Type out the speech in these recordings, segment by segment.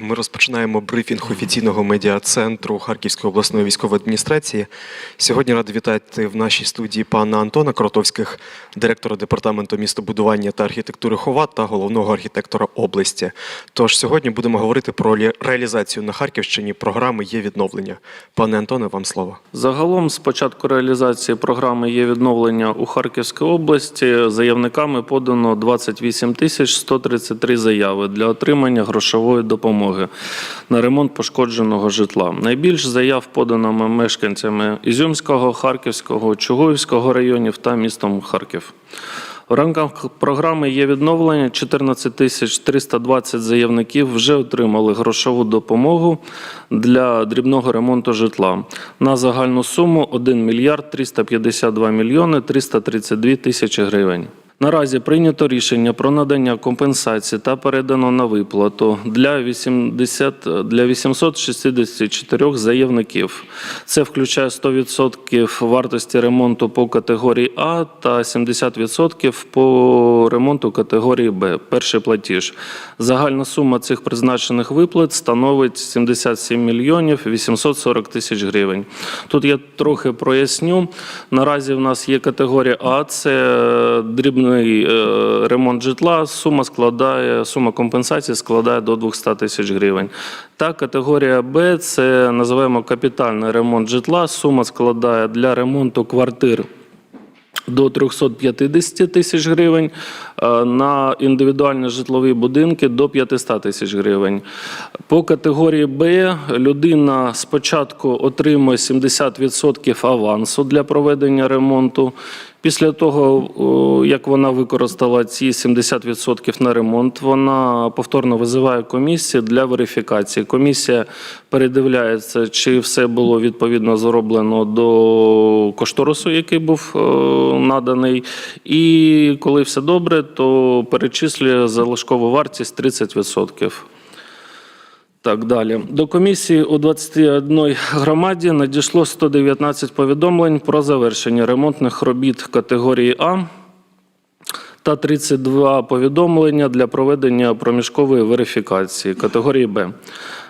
Ми розпочинаємо брифінг офіційного медіа-центру Харківської обласної військової адміністрації. Сьогодні радий вітати в нашій студії пана Антона Кротовських, директора департаменту містобудування та архітектури ХОВА та головного архітектора області. Тож сьогодні будемо говорити про лі- реалізацію на Харківщині програми є відновлення. Пане Антоне, вам слово. Загалом, з початку реалізації програми є відновлення у Харківській області. Заявниками подано 28 тисяч 133 заяви для отримання грошової допомоги на ремонт пошкодженого житла. Найбільш заяв подано мешканцями Ізюмського, Харківського, Чугуївського районів та містом Харків. В рамках програми є відновлення. 14 тисяч 320 заявників вже отримали грошову допомогу для дрібного ремонту житла на загальну суму 1 мільярд 352 мільйони 332 тисячі гривень. Наразі прийнято рішення про надання компенсації та передано на виплату для 80, для 864 заявників. Це включає 100% вартості ремонту по категорії А та 70% по ремонту категорії Б. Перший платіж. Загальна сума цих призначених виплат становить 77 мільйонів 840 тисяч гривень. Тут я трохи проясню. Наразі в нас є категорія А, це дрібний е, ремонт житла. Сума складає сума компенсації складає до 200 тисяч гривень. Та категорія Б це називаємо капітальний ремонт житла. Сума складає для ремонту квартир до 350 тисяч гривень, е, на індивідуальні житлові будинки до 500 тисяч гривень. По категорії Б людина спочатку отримує 70% авансу для проведення ремонту. Після того, як вона використала ці 70% на ремонт, вона повторно визиває комісію для верифікації. Комісія передивляється, чи все було відповідно зроблено до кошторису, який був наданий. І коли все добре, то перечислює залишкову вартість 30%. Так, далі. До комісії у 21 громаді надійшло 119 повідомлень про завершення ремонтних робіт категорії А та 32 повідомлення для проведення проміжкової верифікації категорії Б.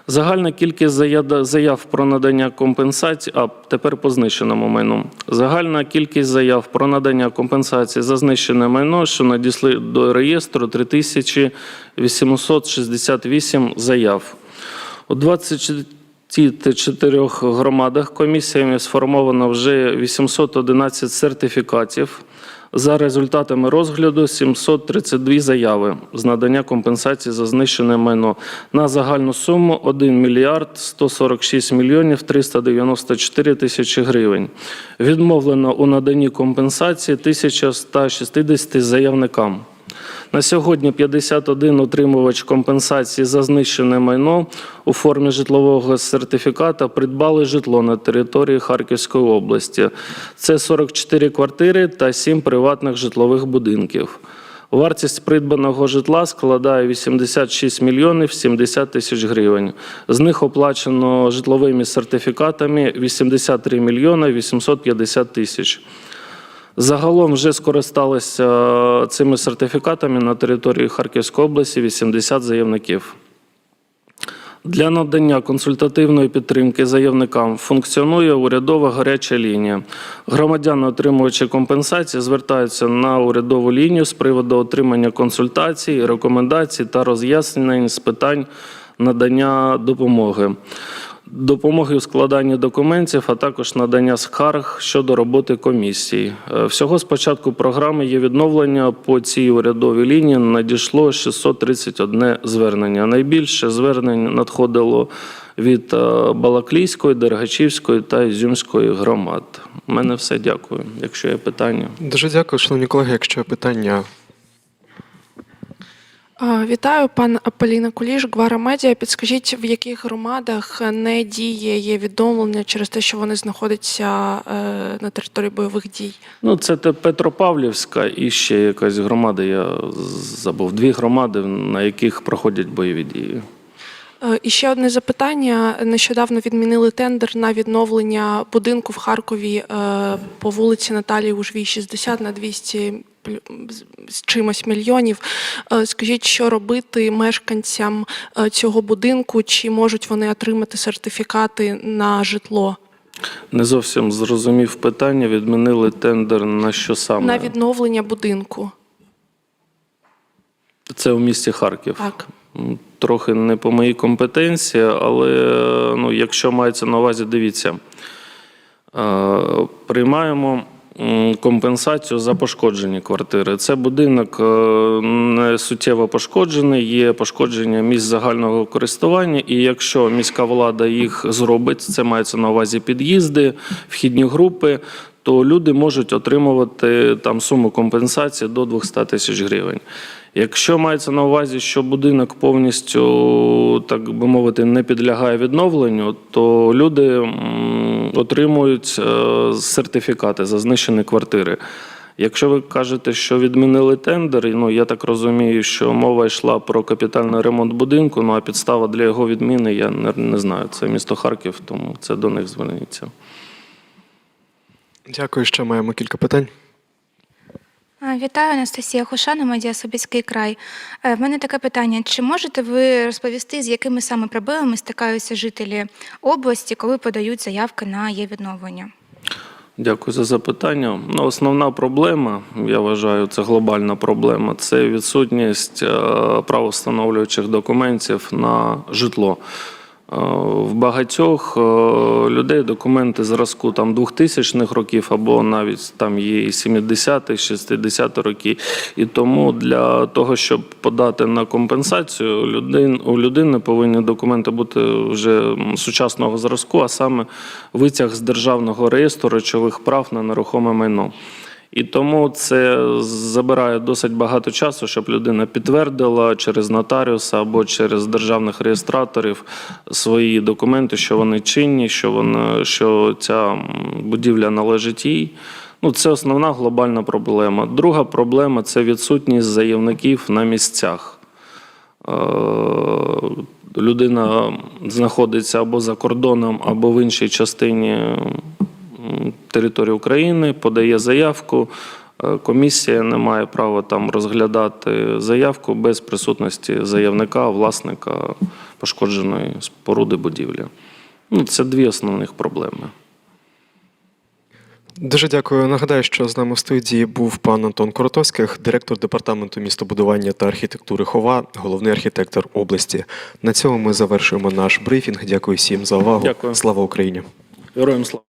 Загальна кількість заяв про надання компенсації, а тепер по знищеному майну. Загальна кількість заяв про надання компенсації за знищене майно, що надісли до реєстру 3868 заяв. У 24 громадах комісіями сформовано вже 811 сертифікатів. За результатами розгляду 732 заяви з надання компенсації за знищене майно на загальну суму 1 мільярд 146 мільйонів 394 тисячі гривень. Відмовлено у наданні компенсації 1160 заявникам. На сьогодні 51 отримувач компенсації за знищене майно у формі житлового сертифіката придбали житло на території Харківської області. Це 44 квартири та 7 приватних житлових будинків. Вартість придбаного житла складає 86 мільйонів 70 тисяч гривень. З них оплачено житловими сертифікатами 83 мільйони 850 тисяч. Загалом вже скористалися е, цими сертифікатами на території Харківської області 80 заявників. Для надання консультативної підтримки заявникам функціонує урядова гаряча лінія. Громадяни, отримуючи компенсації, звертаються на урядову лінію з приводу отримання консультацій, рекомендацій та роз'яснень з питань надання допомоги. Допомоги у складанні документів, а також надання скарг щодо роботи комісії. Е, Всього з початку програми є відновлення по цій урядовій лінії. Надійшло 631 звернення. Найбільше звернень надходило від е, Балаклійської, Дергачівської та Ізюмської громад. У мене все дякую. Якщо є питання. Дуже дякую, шановні колеги. Якщо є питання, Вітаю, пан Поліна Куліш, Гвара Медіа. Підскажіть, в яких громадах не діє є відновлення через те, що вони знаходяться е, на території бойових дій? Ну, це те Петропавлівська і ще якась громада. Я забув дві громади, на яких проходять бойові дії. Е, І ще одне запитання. Нещодавно відмінили тендер на відновлення будинку в Харкові е, по вулиці Наталії Ужвій 60 на 200 плю- з- чимось мільйонів. Е, Скажіть, що робити мешканцям е, цього будинку? Чи можуть вони отримати сертифікати на житло? Не зовсім зрозумів питання. Відмінили тендер на що саме? На відновлення будинку? Це у місті Харків. Так. Трохи не по моїй компетенції, але ну, якщо мається на увазі, дивіться. Е, Приймаємо компенсацію за пошкоджені квартири. Це будинок е, не суттєво пошкоджений, є пошкодження місць загального користування, і якщо міська влада їх зробить, це мається на увазі під'їзди, вхідні групи, то люди можуть отримувати там суму компенсації до 200 тисяч гривень. Якщо мається на увазі, що будинок повністю, так би мовити, не підлягає відновленню, то люди отримують е, сертифікати за знищені квартири. Якщо ви кажете, що відмінили тендер, ну я так розумію, що мова йшла про капітальний ремонт будинку. Ну а підстава для його відміни я не, знаю. Це місто Харків, тому це до них зверніться. Дякую, ще маємо кілька питань. Вітаю, Анастасія Хушана, медіа Собіський край. Е, В мене таке питання: чи можете ви розповісти, з якими саме проблемами стикаються жителі області, коли подають заявки на є відновлення? Дякую за запитання. Ну, основна проблема, я вважаю, це глобальна проблема. Це відсутність е, правовстановлюючих документів на житло. Е, В багатьох е, людей документи зразку там 2000-х років або навіть там є і 70-х, 60-ті роки. І тому для того, щоб подати на компенсацію, у людини повинні документи бути вже сучасного зразку, а саме витяг з державного реєстру речових прав на нерухоме майно. І тому це забирає досить багато часу, щоб людина підтвердила через нотаріуса або через державних реєстраторів свої документи, що вони чинні, що вона що ця будівля належить їй. Ну, це основна глобальна проблема. Друга проблема це відсутність заявників на місцях. Е, Людина знаходиться або за кордоном, або в іншій частині території України, подає заявку. Е, Комісія не має права там розглядати заявку без присутності заявника, власника пошкодженої споруди будівлі. Ну, це дві основних проблеми. Дуже дякую. Нагадаю, що з нами в студії був пан Антон Коротовських, директор департаменту містобудування та архітектури Хова, головний архітектор області. На цьому ми завершуємо наш брифінг. Дякую всім за увагу. Дякую. Слава Україні! Героям слава!